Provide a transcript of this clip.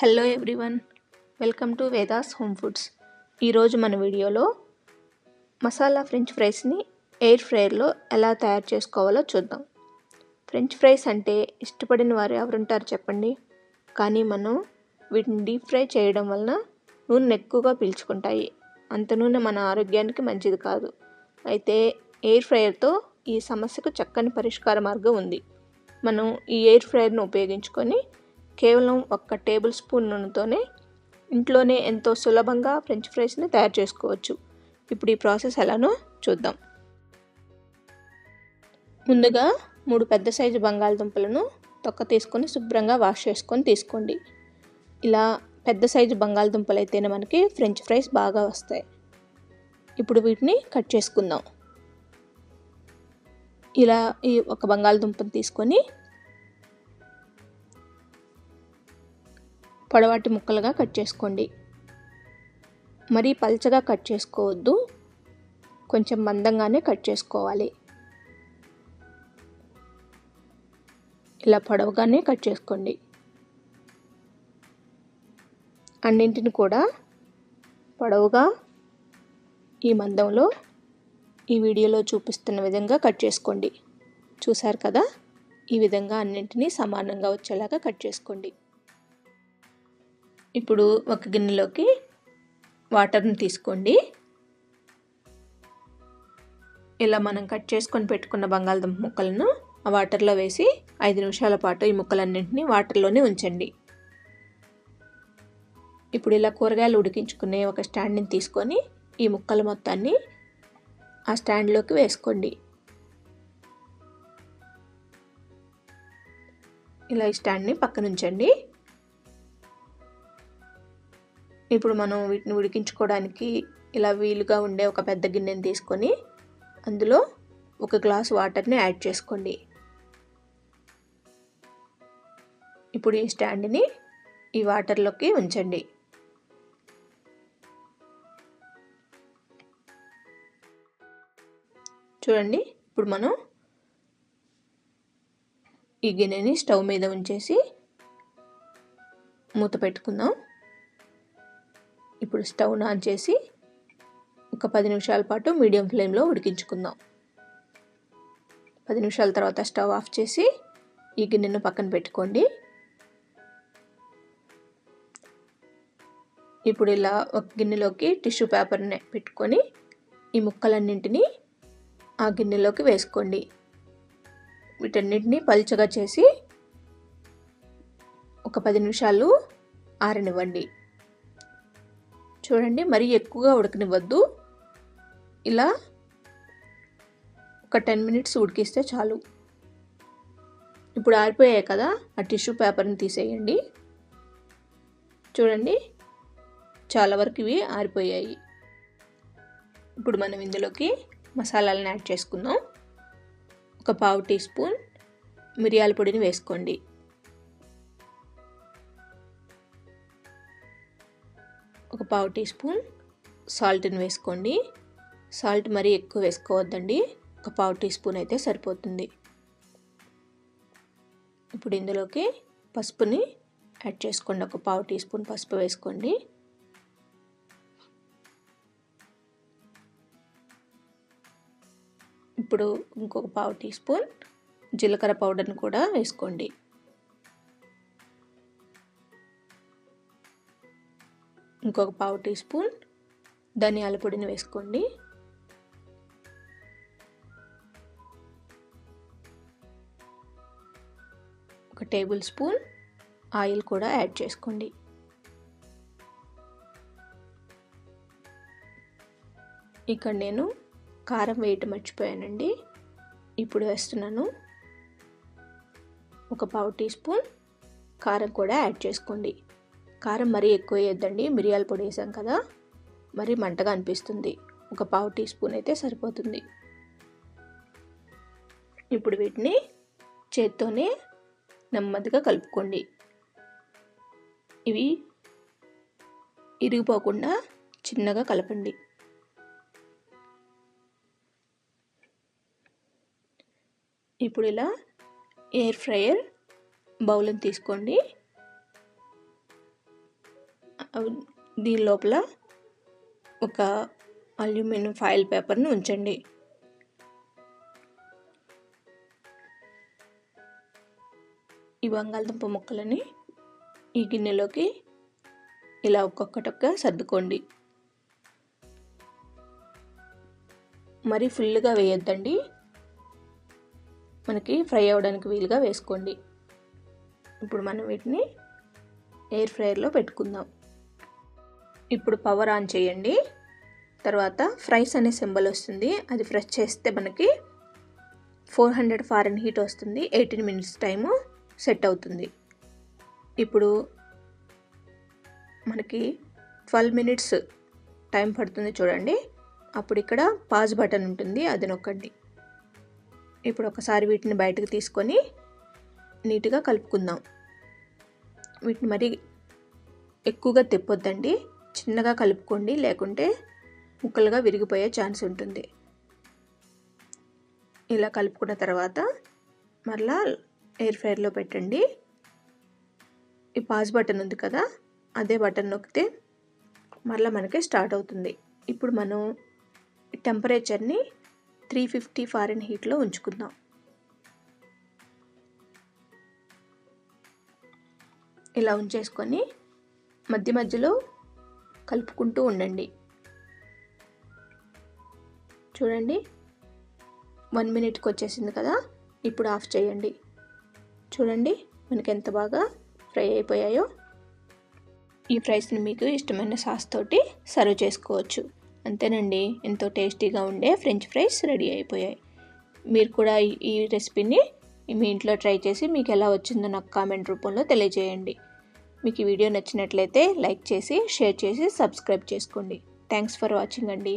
Hello everyone welcome to Vedas home foods. ఈరోజు మన వీడియోలో మసాలా ఫ్రెంచ్ ఫ్రైస్ని ఎయిర్ ఫ్రైయర్లో ఎలా తయారు చేసుకోవాలో చూద్దాం. ఫ్రెంచ్ ఫ్రైస్ అంటే ఇష్టపడిన వారు ఎవరుంటారు చెప్పండి? కానీ మనం వీటిని డీప్ ఫ్రై చేయడం వలన నూనె ఎక్కువగా పీల్చుకుంటాయి. అంత నూనె మన ఆరోగ్యానికి మంచిది కాదు. అయితే ఎయిర్ ఫ్రైయర్తో ఈ సమస్యకు చక్కని పరిష్కార మార్గం ఉంది. మనం ఈ ఎయిర్ ఫ్రైయర్ను ఉపయోగించుకొని కేవలం ఒక్క టేబుల్ స్పూన్ నూనెతోనే ఇంట్లోనే ఎంతో సులభంగా ఫ్రెంచ్ ఫ్రైస్ని తయారు చేసుకోవచ్చు. ఇప్పుడు ఈ ప్రాసెస్ ఎలానో చూద్దాం. ముందుగా మూడు పెద్ద సైజు బంగాళదుంపలను తొక్క తీసుకొని శుభ్రంగా వాష్ చేసుకొని తీసుకోండి. ఇలా పెద్ద సైజు బంగాళదుంపలు అయితేనే మనకి ఫ్రెంచ్ ఫ్రైస్ బాగా వస్తాయి. ఇప్పుడు వీటిని కట్ చేసుకుందాం. ఇలా ఈ ఒక బంగాళదుంపను తీసుకొని పొడవాటి ముక్కలుగా కట్ చేసుకోండి. మరీ పల్చగా కట్ చేసుకోవద్దు. కొంచెం మందంగానే కట్ చేసుకోవాలి. ఇలా పొడవుగానే కట్ చేసుకోండి. అన్నింటిని కూడా పొడవుగా ఈ మందంలో ఈ వీడియోలో చూపిస్తున్న విధంగా కట్ చేసుకోండి. చూశారు కదా? ఈ విధంగా అన్నింటినీ సమానంగా వచ్చేలాగా కట్ చేసుకోండి. ఇప్పుడు ఒక గిన్నెలోకి వాటర్ని తీసుకోండి. ఇలా మనం కట్ చేసుకొని పెట్టుకున్న బంగాళదుంప ముక్కలను ఆ వాటర్లో వేసి ఐదు నిమిషాల పాటు ఈ ముక్కలన్నింటినీ వాటర్లోనే ఉంచండి. ఇప్పుడు ఇలా కూరగాయలు ఉడికించుకునే ఒక స్టాండ్ని తీసుకొని ఈ ముక్కల మొత్తాన్ని ఆ స్టాండ్లోకి వేసుకోండి. ఇలా ఈ స్టాండ్ని పక్కన ఇప్పుడు మనం వీటిని ఉడికించుకోవడానికి ఇలా వీలుగా ఉండే ఒక పెద్ద గిన్నెని తీసుకొని అందులో ఒక గ్లాస్ వాటర్ని యాడ్ చేసుకోండి. ఇప్పుడు ఈ స్టాండ్ని ఈ వాటర్లోకి ఉంచండి. చూడండి ఇప్పుడు మనం ఈ గిన్నెని స్టవ్ మీద ఉంచేసి మూత పెట్టుకుందాం. ఇప్పుడు స్టవ్ ఆన్ చేసి ఒక పది నిమిషాల పాటు మీడియం ఫ్లేమ్లో ఉడికించుకుందాం. పది నిమిషాల తర్వాత స్టవ్ ఆఫ్ చేసి ఈ గిన్నెను పక్కన పెట్టుకోండి. ఇప్పుడు ఇలా ఒక గిన్నెలోకి టిష్యూ పేపర్ని పెట్టుకొని ఈ ముక్కలన్నింటినీ ఆ గిన్నెలోకి వేసుకోండి. వీటన్నిటిని పలుచగా చేసి ఒక పది నిమిషాలు ఆరనివ్వండి. చూడండి మరీ ఎక్కువగా ఉడకనివ్వద్దు. ఇలా ఒక టెన్ మినిట్స్ ఉడికిస్తే చాలు. ఇప్పుడు ఆరిపోయాయి కదా ఆ టిష్యూ పేపర్ని తీసేయండి. చూడండి చాలా వరకు ఇవి ఆరిపోయాయి. ఇప్పుడు మనం ఇందులోకి మసాలాలను యాడ్ చేసుకుందాం. ఒక పావు టీ స్పూన్ మిరియాల పొడిని వేసుకోండి. పావు టీ స్పూన్ సాల్ట్ని వేసుకోండి. సాల్ట్ మరీ ఎక్కువ వేసుకోవద్దండి. ఒక పావు టీ స్పూన్ అయితే సరిపోతుంది. ఇప్పుడు ఇందులోకి పసుపుని యాడ్ చేసుకోండి. ఒక పావు టీ స్పూన్ పసుపు వేసుకోండి. ఇప్పుడు ఇంకొక పావు టీ స్పూన్ జీలకర్ర పౌడర్ని కూడా వేసుకోండి. ఇంకొక పావు టీ స్పూన్ ధనియాల పొడిని వేసుకోండి. ఒక టేబుల్ స్పూన్ ఆయిల్ కూడా యాడ్ చేసుకోండి. ఇక్కడ నేను కారం వేయటం మర్చిపోయానండి. ఇప్పుడు వేస్తున్నాను. ఒక పావు టీ స్పూన్ కారం కూడా యాడ్ చేసుకోండి. కారం మరీ ఎక్కువ వేయద్దండి. మిరియాల పొడి వేసాం కదా మరి మంటగా అనిపిస్తుంది. ఒక పావు టీ స్పూన్ అయితే సరిపోతుంది. ఇప్పుడు వీటిని చేత్తోనే నెమ్మదిగా కలుపుకోండి. ఇవి ఇరిగిపోకుండా చిన్నగా కలపండి. ఇప్పుడు ఇలా ఎయిర్ ఫ్రైయర్ బౌల్ని తీసుకోండి. దీని లోపల ఒక అల్యూమినియం ఫాయిల్ పేపర్ని ఉంచండి. ఈ బంగాళదుంప ముక్కలని ఈ గిన్నెలోకి ఇలా ఒక్కొక్కటొక్క సర్దుకోండి. మరీ ఫుల్గా వేయొద్దండి. మనకి ఫ్రై అవ్వడానికి వీలుగా వేసుకోండి. ఇప్పుడు మనం వీటిని ఎయిర్ ఫ్రైయర్లో పెట్టుకుందాం. ఇప్పుడు పవర్ ఆన్ చేయండి. తర్వాత ఫ్రైస్ అనే సింబల్ వస్తుంది. అది ఫ్రెష్ చేస్తే మనకి ఫోర్ హండ్రెడ్ ఫారెన్ హీట్ వస్తుంది. ఎయిటీన్ మినిట్స్ టైము సెట్ అవుతుంది. ఇప్పుడు మనకి ట్వెల్వ్ మినిట్స్ టైం పడుతుంది చూడండి. అప్పుడు ఇక్కడ పాజ్ బటన్ ఉంటుంది. అది నొక్కండి ఇప్పుడు ఒకసారి వీటిని బయటకు తీసుకొని నీట్గా కలుపుకుందాం. వీటిని మరి ఎక్కువగా తిప్పొద్దండి. చిన్నగా కలుపుకోండి లేకుంటే ముక్కలుగా విరిగిపోయే ఛాన్స్ ఉంటుంది. ఇలా కలుపుకున్న తర్వాత మరలా ఎయిర్ ఫ్రైర్లో పెట్టండి. ఈ పాజ్ బటన్ ఉంది కదా అదే బటన్ నొక్కితే మరలా మనకి స్టార్ట్ అవుతుంది. ఇప్పుడు మనం టెంపరేచర్ని త్రీ ఫిఫ్టీ ఫారెన్ హీట్లో ఉంచుకుందాం. ఇలా ఉంచేసుకొని మధ్య మధ్యలో కలుపుకుంటూ ఉండండి. చూడండి. వన్ మినిట్కి వచ్చేసింది కదా. ఇప్పుడు ఆఫ్ చేయండి. చూడండి మనకి ఎంత బాగా ఫ్రై అయిపోయాయో. ఈ ఫ్రైస్ని మీకు ఇష్టమైన సాస్ తోటి సర్వ్ చేసుకోవచ్చు. అంతేనండి ఎంతో టేస్టీగా ఉండే ఫ్రెంచ్ ఫ్రైస్ రెడీ అయిపోయాయి. మీరు కూడా ఈ- ఈ రెసిపీని మీ ఇంట్లో ట్రై చేసి మీకు ఎలా వచ్చిందో నాకు కామెంట్ రూపంలో తెలియజేయండి. మీకు ఈ వీడియో నచ్చినట్లయితే లైక్ చేసి షేర్ చేసి సబ్స్క్రైబ్ చేసుకోండి. థ్యాంక్స్ ఫర్ వాచింగ్ అండి.